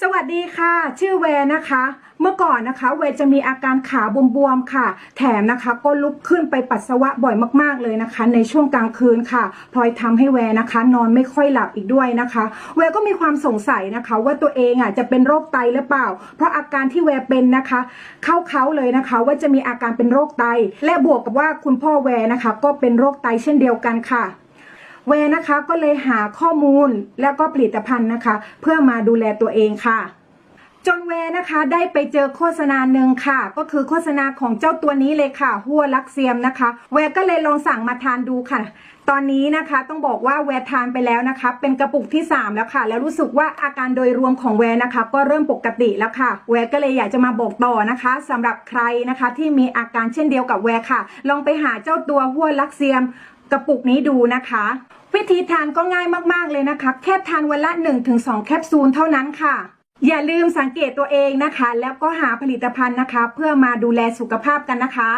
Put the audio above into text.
สวัสดีค่ะ ชื่อแวร์นะคะ เมื่อก่อนนะคะแวร์จะมีอาการขาบวมๆค่ะ แถมนะคะก็ลุกขึ้นไปปัสสาวะบ่อยมากๆเลยนะคะ ในช่วงกลางคืนค่ะพลอยทำให้แวร์นะคะ นอนไม่ค่อยหลับอีกด้วยนะคะแวร์ก็มีความสงสัยนะคะ ว่าตัวเองอะจะเป็นโรคไตหรือเปล่า เพราะอาการที่แวร์เป็นนะคะ เข้าเขาเลยนะคะ ว่าจะมีอาการเป็นโรคไต และบวกกับว่าคุณพ่อแวร์นะคะ ก็เป็นโรคไตเช่นเดียวกันค่ะ แวนะคะก็เลยหาข้อมูลแล้วก็ผลิตภัณฑ์นะคะ เพื่อมาดูแลตัวเองค่ะจนแวนะคะได้ไปเจอโฆษณาหนึ่งค่ะ ก็คือโฆษณาของเจ้าตัวนี้เลยค่ะ หัวลักเซียมนะคะแวก็เลยลองสั่งมาทานดูค่ะ ตอนนี้นะคะต้องบอกว่าแวทานไปแล้วนะคะ เป็นกระปุกที่ 3 แล้วค่ะ แล้วรู้สึกว่าอาการโดยรวมของแวนะคะ ก็เริ่มปกติแล้วค่ะ แวก็เลยอยากจะมาบอกต่อนะคะสำหรับใครนะคะที่มีอาการเช่นเดียวกับแวค่ะ ลองไปหาเจ้าตัวหัวลักเซียมกระปุกนี้ดูนะคะ วิธีทานก็ง่ายมากๆเลยนะคะ แค่ทานวันละ 1-2 แคปซูลเท่านั้นค่ะ อย่าลืมสังเกตตัวเองนะคะ แล้วก็หาผลิตภัณฑ์นะคะ เพื่อมาดูแลสุขภาพกันนะคะ